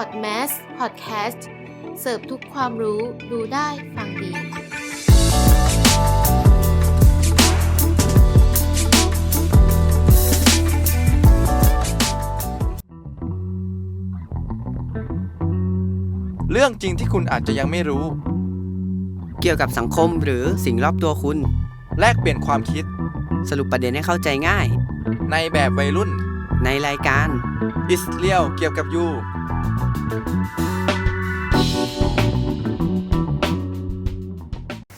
Podmas Podcast เสิร์ฟทุกความรู้ดูได้ฟังดี เรื่องจริงที่คุณอาจจะยังไม่รู้ เกี่ยวกับสังคมหรือสิ่งรอบตัวคุณ แลกเปลี่ยนความคิดสรุปประเด็นให้เข้าใจง่าย ในแบบวัยรุ่น ในรายการ อิสเลียวเกี่ยวกับยู ส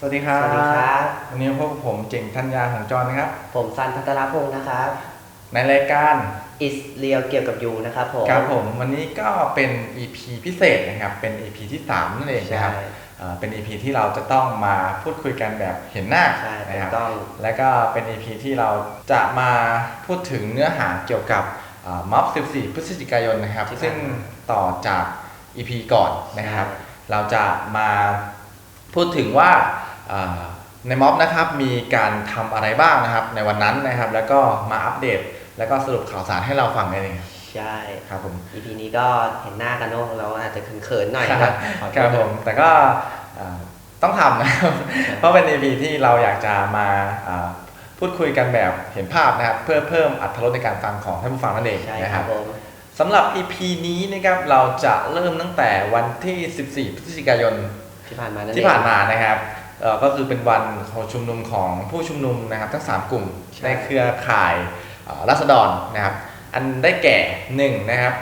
วัสดีครับ สวัสดีครับ วันนี้พบกับผมเจ๋งธัญญาของจอนะครับ ผมซันพัทรพงศ์นะครับ ในรายการอิสเรียวเกี่ยวกับยูนะครับผม ครับผมวันนี้ก็เป็น EP พิเศษนะครับ เป็น EP ที่ 3 นั่นเองใช่นะครับเอ่อเป็น EP ที่เราจะต้องมาพูดคุยกันแบบเห็นหน้าใช่ถูนะคกรับต้อง และก็เป็น EP ที่เราจะมาพูดถึงเนื้อหาเกี่ยวกับม็อบ 14 พฤศจิกายนนะครับ ที่ผ่านมา ซึ่ง ต่อจาก EP ก่อนนะครับใช่เราจะมาพูดถึงว่าเอ่อในม็อบนะครับมีการทำอะไรบ้างนะครับ ในวันนั้นนะครับ แล้วก็มาอัปเดต แล้วก็สรุปข่าวสารให้เราฟังกันเองใช่ครับผม EP นี้ก็เห็นหน้ากันเนอะเราอาจจะเขินๆหน่อยนะครับขอโทษครับผมแต่ก็เอ่อต้องทำนะครับเพราะเป็น EP ที่เราอยากจะมาเอ่อพูดคุยกันแบบเห็นภาพนะครับ เพื่อเพิ่มอรรถรสในการฟังของท่านผู้ฟังนั่นเองใช่นะคครัรับบผม สำหรับ EP นี้นะครับเราจะเริ่มตั้งแต่วันที่ 14 พฤศจิกายนที่ผ่านมานั่นที่เองผ่านมานะครับเอ่อก็คือเป็นวันของชุมนุมของผู้ชุมนุมนะครับทั้ง 3 กลุ่มใช่ ในเครือข่ายเอ่อรัษฎรนะครับ อันได้แก่หนึ่งนะครับ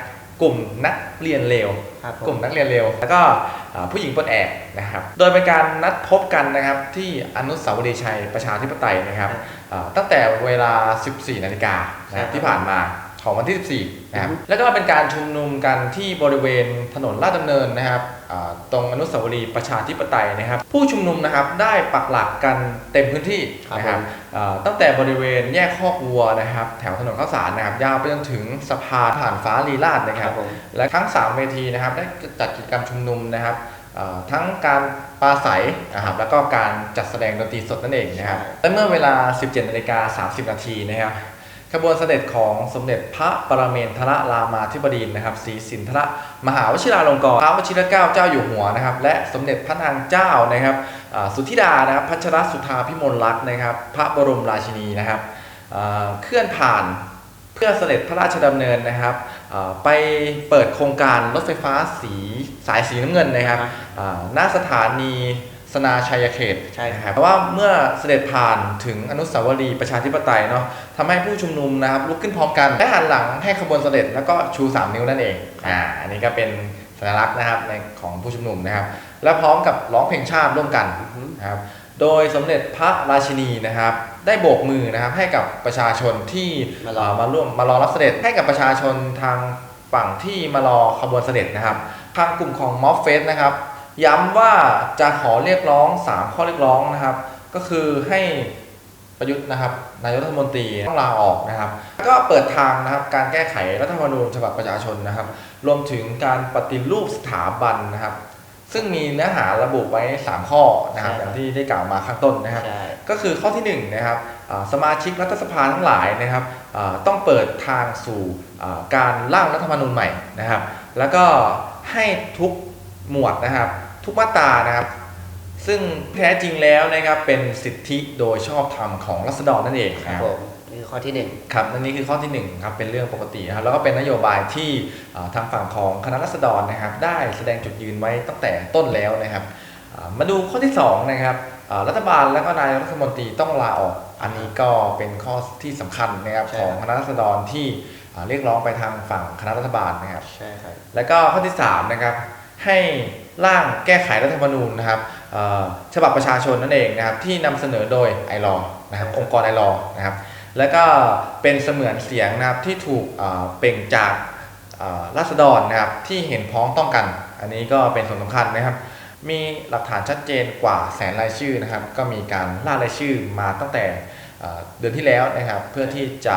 กลุ่มนักเรียนเลว ครับผกลุ่มนักเรียนเร็ว แล้วก็เอ่อผู้หญิงปลดแอกนะครับ โดยเป็นการนัดพบกันนะครับที่อนุสาวรีย์ชัยประชาธิปไตยนะครับเอ่อตั้งแต่เวลา 14 นาฬิกานะครับที่ผ่านมา ของวันที่ 14 นะครับ แล้วก็เป็นการชุมนุมกันที่บริเวณถนนลาดดำเนินนะครับเอ่อตรงอนุสาวรีย์ประชาธิปไตยนะครับ ผู้ชุมนุมนะครับได้ปักหลักกันเต็มพื้นที่นะครับเอ่อตั้งแต่บริเวณแยกคอกวัวนะครับ แถวถนนข้าวสารนะครับยาวไปจนถึงสะพานผ่านฟ้าลีลาดนะคครัรับบผมและทั้ง 3 เวทีนะครับได้จัดกิจกรรมชุมนุมนะครับเอ่อทั้งการปราศัยนะครับแล้วก็การจัดแสดงดนตรีสดนั่นเองนะครับใช่และเมื่อเวลา 17นาฬิกา30 นาทีนะครับ ขบวนเสด็จของสมเด็จพระปรเมนทรรามาธิบดีนะครับศรีสินทรมหาวชิราลงกรณ์พระวชิรเกล้าเจ้าอยู่หัวนะครับและสมเด็จพระนางเจ้านะครับอ่าสุทธิดานะครับพัชรสุธาพิมลลักษณ์นะครับ พระบรมราชินีนะครับเอ่อเคลื่อนผ่านเพื่อเสด็จพระราชดำเนินนะครับเอ่อไปเปิดโครงการรถไฟฟ้าสีสายสีน้ำเงินนะครับเอ่อหน้าสถานี สนาชัยเขตใช่ครับนะครับเพราะว่าเมื่อเสด็จผ่านถึงอนุสาวรีย์ประชาธิปไตยเนาะทำให้ผู้ชุมนุมนะครับลุกขึ้นพร้อมกันและหันหลังให้ขบวนเสด็จแล้วก็ชู 3 นิ้วนั่นเองอ่าอันนี้ก็เป็นสัญลักษณ์นะครับในของผู้ชุมนุมนะครับ และพร้อมกับร้องเพลงชาติร่วมกันอือฮึนะครับโดยสมเด็จพระราชินีนะครับ ได้โบกมือนะครับให้กับประชาชนที่มารอเอ่อมาร่วมมารอรับเสด็จให้กับประชาชนทางฝั่งที่มารอขบวนเสด็จนะครับทางกลุ่มของม็อบเฟสนะครับ ย้ำว่าจะขอเรียกร้อง 3 ข้อเรียกร้องนะครับ ก็คือให้ประยุทธ์นะครับนายกรัฐมนตรีต้องลาออกนะครับแล้วก็เปิดทางนะครับการแก้ไขรัฐธรรมนูญฉบับประชาชนนะครับ รวมถึงการปฏิรูปสถาบันนะครับ ซึ่งมีเนื้อหาระบุไว้ 3 ข้อนะครับใช่อครับย่างที่ได้กล่าวมาข้างต้นนะครับใช่ก็คือข้อที่1นะครับอ่าสมาชิกรัฐสภาทั้งหลายนะครับอ่าต้องเปิดทางสู่อ่าการร่างรัฐธรรมนูญใหม่นะครับ แล้วก็ให้ทุกหมวดนะครับ ทุกมาตรานะครับ ซึ่งแท้จริงแล้วนะครับเป็นสิทธิโดยชอบธรรมของรัษฎรนั่นเองครับนะผมนี่คือข้อที่หนึ่งครับนั่นนี่คือข้อที่หนึ่งครับ เป็นเรื่องปกตินะครับแล้วก็เป็นนโยบายที่อ่าทางฝั่งของคณะรัษฎรนะครับ ได้แสดงจุดยืนไว้ตั้งแต่ต้นแล้วนะครับอ่ามาดูข้อที่สองนะครับอ่ารัฐบาลและก็นายกรัฐมนตรีต้องลาออก อันนี้ก็เป็นข้อที่สำคัญนะครับใช่ของครับคณะรัษฎรที่อ่าเรียกร้องไปทางฝั่งคณะรัฐบาลนะครับใช่ครับแล้วก็ข้อที่3นะครับ ให้ร่างแก้ไขรัฐธรรมนูญนะครับฉบับประชาชนนั่นเองนะครับที่นำเสนอโดยไอรอนะครับองค์กรไอรอนะครับแล้วก็เป็นเสมือนเสียงนะครับที่ถูกเปล่งจากราษฎรนะครับที่เห็นพ้องต้องกัน อันนี้ก็เป็นส่วนสำคัญนะครับ มีหลักฐานชัดเจนกว่าแสนรายชื่อนะครับ ก็มีการล่ารายชื่อมาตั้งแต่เดือนที่แล้วนะครับ เพื่อที่จะ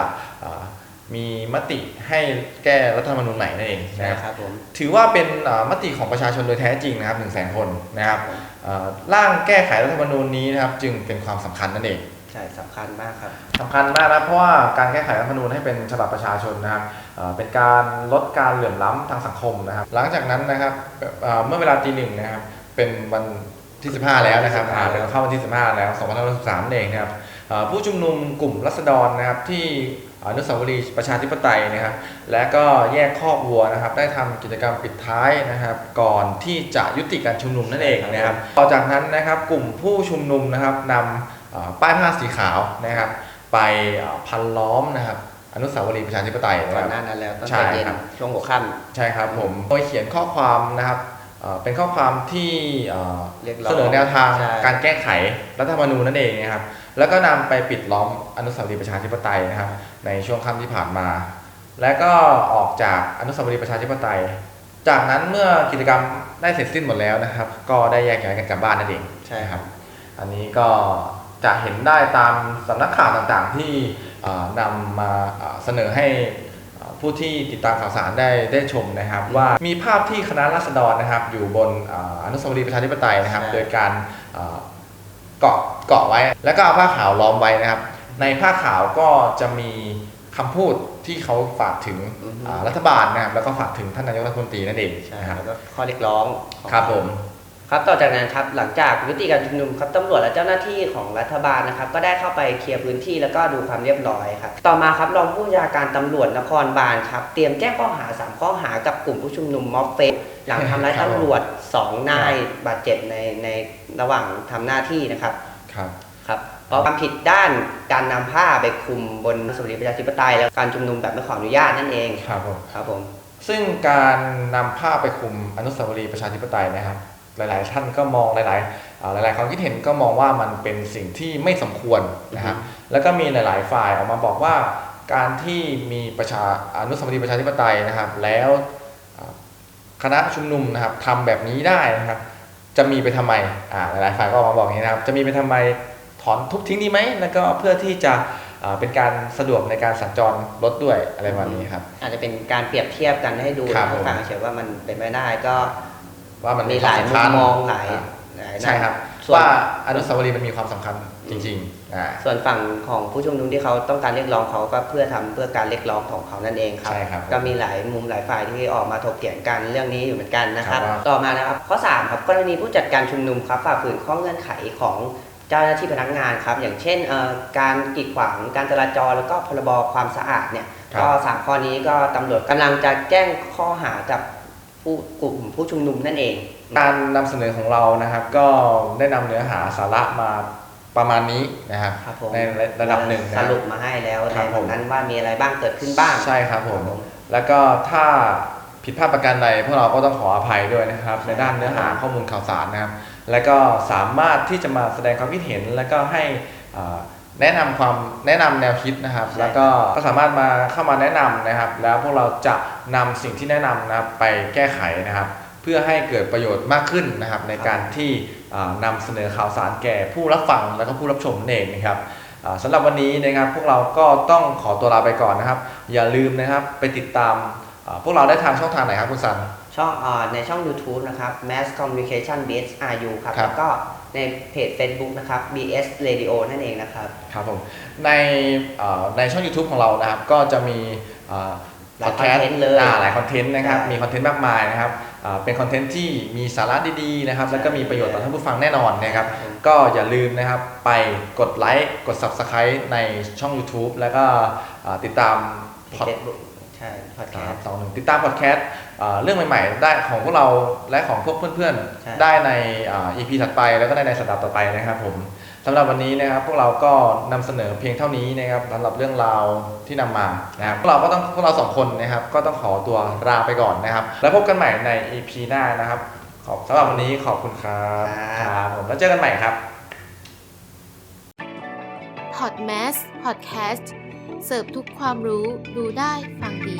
มีมติให้แก้รัฐธรรมนูญใหม่นั่นเองใช่นะครับครับผมถือว่าเป็นเอ่อมติของประชาชนโดยแท้จริงนะครับ1 0 0 0 0แคนนะครับเอ่อร่างแก้ไขรัฐธรรมนูญนี้นะครับจึงเป็นความสำคัญนั่นเองช่สำคัญมากครับสำคัญมากนะเพราะว่าการแก้ไขรัฐธรรมนูญให้เป็นฉบับประชาชนนะครับเอ่อเป็นการลดการเหลื่อมล้ำทางสังคมนะครับ หลังจากนั้นนะครับเอ่อเมื่อเวลาตีหนึ่งนะครับเป็นวันที่ 15 แล้วนะครับอ่าเป็นเข้าวันที่ 15 แล้ว 2563นั่นเองนะครับเอ่อผู้ชุมนุมกลุ่มรัษฎรนะครับที่ อนุสาวรีย์ประชาธิปไตยนะครับ และก็แยกคอกวัวนะครับ ได้ทำกิจกรรมปิดท้ายนะครับ ก่อนที่จะยุติการชุมนุมนั่นเองนะครับ ต่อจากนั้นนะครับกลุ่มผู้ชุมนุมนะครับนำเอ่อป้ายผ้าสีขาวนะครับ ไปเอ่อพันล้อมนะครับอนุสาวรีย์ประชาธิปไตยนะก่คอนรับหน้านั้นแล้วตั้งใช่แต่เย็นครับช่วงหัวค่ใช่ครับผมโดยเขียนข้อความนะครับเอ่อเป็นข้อความที่เอ่อำเรียกร้องเสนอแนวทางใช่การแก้ไขรัฐธรรมนูญนั่นเองนะครับ แล้วก็นำไปปิดล้อมอนุสาวรีย์ประชาธิปไตยนะครับ ในช่วงค่ำที่ผ่านมา และก็ออกจากอนุสาวรีย์ประชาธิปไตย จากนั้นเมื่อกิจกรรมได้เสร็จสิ้นหมดแล้วนะครับ ก็ได้แยกย้ายกันกลับบ้านนั่นเองใช่ครับ อันนี้ก็จะเห็นได้ตามสำนักข่าวต่างๆที่เอ่อนำมาเอ่อเสนอให้เอ่อผู้ที่ติดตามข่าวสารได้ได้ชมนะครับ ว่ามีภาพที่คณะราษฎรนะครับ อยู่บนเอ่ออนุสาวรีย์ประชาธิปไตยนะครับใช่โดยการ เอ่อเกาะเกาะไว้ แล้วก็เอาผ้าขาวล้อมไว้นะครับ ในผ้าขาวก็จะมีคำพูดที่เขาฝากถึงอือฮึ อ่ารัฐบาลนะครับแล้วก็ฝากถึงท่านนายกรัฐมนตรีนั่นเองใช่นะครับ แล้วก็ข้อเรียกร้องของครับผม ครับต่อจากนั้นครับหลังจากยุติการชุมนุมครับตำรวจและเจ้าหน้าที่ของรัฐบาลนะครับ ก็ได้เข้าไปเคลียร์พื้นที่แล้วก็ดูความเรียบร้อยครับต่อมาครับรองผู้บัญชาการตำรวจนครบาลครับเตรียมแจ้งข้อหาสามข้อหากับกลุ่มผู้ชุมนุมม็อบเฟสหลังทำร้ายครับผมตำรวจสองนายบาดเจ็บในในระหว่างทำหน้าที่นะครับครับครับเพราะความผิดด้านการนำผ้าไปคลุมบนอนุสาวรีย์ประชาธิปไตยแล้วการชุมนุมแบบไม่ขออนุญาตนั่นเองครับผมครับผมซึ่งการนำผ้าไปคลุมอนุสาวรีย์ประชาธิปไตยนะครับ หลาย ๆ ท่านก็มองหลายๆเอ่อหลาย ๆ ความคิดเห็นก็มองว่ามันเป็นสิ่งที่ไม่สมควรนะครับอือฮึแล้วก็มีหลาย ๆ ฝ่ายออกมาบอกว่าการที่มีประชาอนุสาวรีย์ประชาธิปไตยนะครับ แล้วเอ่อคณะชุมนุมนะครับทำแบบนี้ได้นะครับ จะมีไปทำไมอ่าหลาย ๆ ฝ่ายก็ออกมาบอกอย่างนี้นะครับ จะมีไปทำไมถอนทุบทิ้งดีไหมแล้วก็เพื่อที่จะเอ่อเป็นการสะดวกในการสัญจรรถด้วยอะไรประมาณนี้ครับอาจจะเป็นการเปรียบเทียบกันให้ดูครับให้ฟังเฉยๆว่ามันเป็นไม่ได้ก็ ว่ามันมีหลายควมุสำมคัญมองหลายอ่าหลายใช่ครับส่วนว่าอนุสาวรีย์มันมีความสำคัญจริงๆอ่าส่วนฝั่งของผู้ชุมนุมที่เขาต้องการเรียกร้องเขาก็เพื่อทำเพื่อการเรียกร้องของเขานั่นเองครับใช่ครับ ก็มีหลายมุมหลายฝ่ายที่ออกมาถกเถียงกันเรื่องนี้อยู่เหมือนกันนะครับครับ ต่อมานะครับข้อ 3 ครับกรณีผู้จัดการชุมนุมครับฝ่าฝืนข้อเงื่อนไขของเจ้าหน้าที่พนักงานครับ อย่างเช่นเอ่อการกีดขวางการจราจรแล้วก็พรบความสะอาดเนี่ยครับก็สามข้อนี้ก็ตำรวจกำลังจะแจ้งข้อหากับ ผู้กลุ่มผู้ชุมนุมนั่นเอง การนำเสนอของเรานะครับ ก็ได้นำเนื้อหาสาระมาประมาณนี้นะครับครับผมในระดับหนึ่งสนะรุปมาให้แล้วคในรับผม วันนั้นว่ามีอะไรบ้างเกิดขึ้นบ้าง ใช่ครับผมแล้วก็ถ้าผิดพลาดประการใดพวกเราก็ต้องขออภัยด้วยนะครับใช่ในด้านเนื้อหาข้อมูลข่าวสารนะครับ แล้วก็สามารถที่จะมาแสดงความคิดเห็น แล้วก็ให้อ่า แนะนำความแนะนำแนวคิดนะครับ แล้วก็ก็สามารถมาเข้ามาแนะนำนะครับ แล้วพวกเราจะนำสิ่งที่แนะนำนะครับไปแก้ไขนะครับ เพื่อให้เกิดประโยชน์มากขึ้นนะครับ ในการที่อ่านำเสนอข่าวสารแก่ผู้รับฟังแล้วก็ผู้รับชมนั่นเองนะครับอ่าสำหรับวันนี้นะครับพวกเราก็ต้องขอตัวลาไปก่อนนะครับ อย่าลืมนะครับไปติดตามอ่าพวกเราได้ทางช่องทางไหนครับคุณซันช่องอ่าในช่อง YouTube นะครับ Mass Communication BS RU ครับครับแล้วก็ ในเพจ Facebook นะครับ BS Radio นั่นเองนะครับ ครับผมในเอ่อในช่อง YouTube ของเรานะครับ ก็จะมีหลายพอดแคสต์ content เลยหลายคอนเทนต์นะครับ ใช่ มีคอนเทนต์มากมายนะครับอ่าเป็นคอนเทนต์ที่มีสาระดีๆนะครับ แล้วก็มีประโยชน์ต่อท่านผู้ฟังแน่นอนนะครับ ก็อย่าลืมนะครับไปกดไลค์กด Subscribe ในช่อง YouTube แล้วก็อ่าติดตามพอดเฟซบุ๊กใช่ พอดแคคสรับต์ สองหนึ่งติดตามพอดแคสต์อ่า เรื่องใหม่ๆ ได้ของพวกเราและของพวกเพื่อนใช่ๆได้ในอ่า EP ถัดไปแล้วก็ได้ในสัปดาห์ต่อไปนะครับผมสำหรับวันนี้นะครับพวกเราก็นำเสนอเพียงเท่านี้นะครับสำหรับเรื่องราวที่นำมานะครับพวกเราก็ต้องพวกเราสองคนนะครับ ก็ต้องขอตัวลาไปก่อนนะครับ แล้วพบกันใหม่ใน EP หน้านะครับขอบสำหรับวันนี้ขอบคุณครับครับผมแล้วเจอกันใหม่ครับพอดแมสพอดแคสต์เสิร์ฟทุกความรู้ ดูได้ฟังดี